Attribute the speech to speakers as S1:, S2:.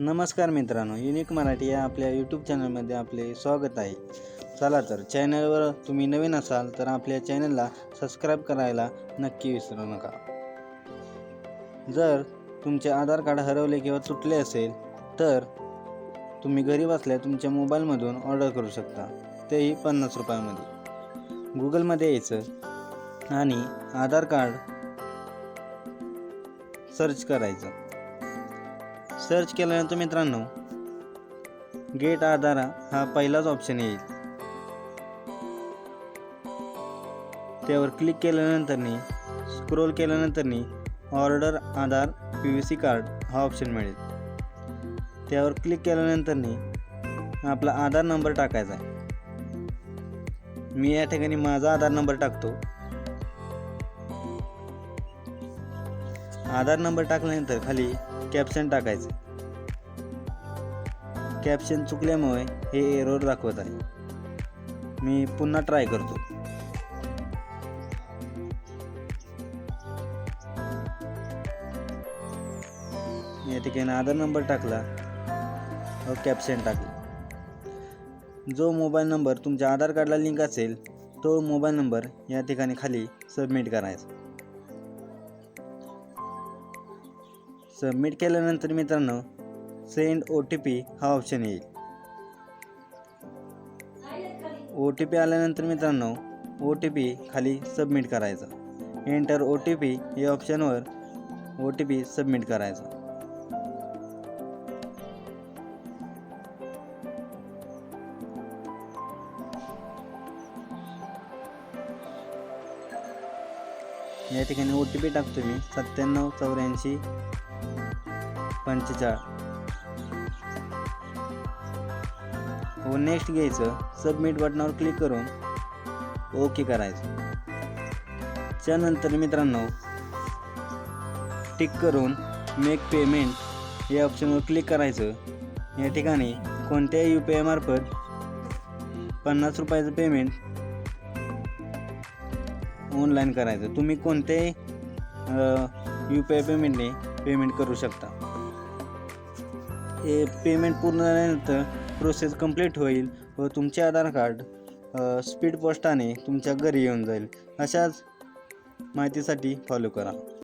S1: नमस्कार मित्रांनो युनिक मराठी या आपल्या यूट्यूब चॅनलमध्ये आपले स्वागत आहे. चला तर चॅनलवर तुम्ही नवीन असाल तर आपल्या चॅनलला सबस्क्राईब करायला नक्की विसरू नका. जर तुमचे आधार कार्ड हरवले किंवा तुटले असेल तर तुम्ही घरी बसल्या तुमच्या मोबाईलमधून ऑर्डर करू शकता. तेही पन्नास रुपयामध्ये. गुगलमध्ये यायचं आणि आधार कार्ड सर्च करायचं. सर्च केल्यानंतर मित्रांनो गेट आधार हा पहिलाच ऑप्शन येईल. त्यावर क्लिक केल्यानंतरनी scroll केल्यानंतरनी order Aadhaar P V C card हा ऑप्शन मिळेल. त्यावर क्लिक केल्यानंतरनी आपला आधार नंबर टाकायचा आहे. मी या ठिकाणी माझा आधार नंबर टाकतो. आधार नंबर टाकल्यानंतर खाली कॅप्शन टाकायचं. कॅप्शन चुकल्यामुळे हे एरर दाखवत आहे. मी पुन्हा ट्राय करतो. या ठिकाणी आधार नंबर टाकला. हो, व कॅप्शन टाकला. जो मोबाईल नंबर तुमच्या आधार कार्डला लिंक असेल तो मोबाईल नंबर या ठिकाणी खाली सबमिट करायचा. सबमिट केल्यानंतर मित्रांनो सेंड ओ टी पी हा ऑप्शन येईल. ओ टी पी आल्यानंतर मित्रांनो ओ टी पी खाली सबमिट करायचा. एंटर ओ टी पी या ऑप्शनवर ओ टी पी सबमिट करायचा. या ठिकाणी ओ टी पी टाकतो मी सत्त्याण्णव चौऱ्याऐंशी पंचेचाळ. हो नेक्स्ट घ्यायचं. सबमिट बटनावर क्लिक करून ओके करायचं. त्यानंतर मित्रांनो टिक करून मेक पेमेंट या ऑप्शनवर क्लिक करायचं. या ठिकाणी कोणत्याही यू पी आय मार्फत पन्नास रुपयाचं पेमेंट ऑनलाईन करायचं. तुम्ही कोणत्याही यू पी आय पेमेंटने पेमेंट करू शकता. हे पेमेंट पूर्ण झाल्यानंतर प्रोसेस कंप्लीट होईल व तुमचे आधार कार्ड स्पीड पोस्टाने तुमच्या घरी येऊन जाईल. अशाच माहितीसाठी फॉलो करा.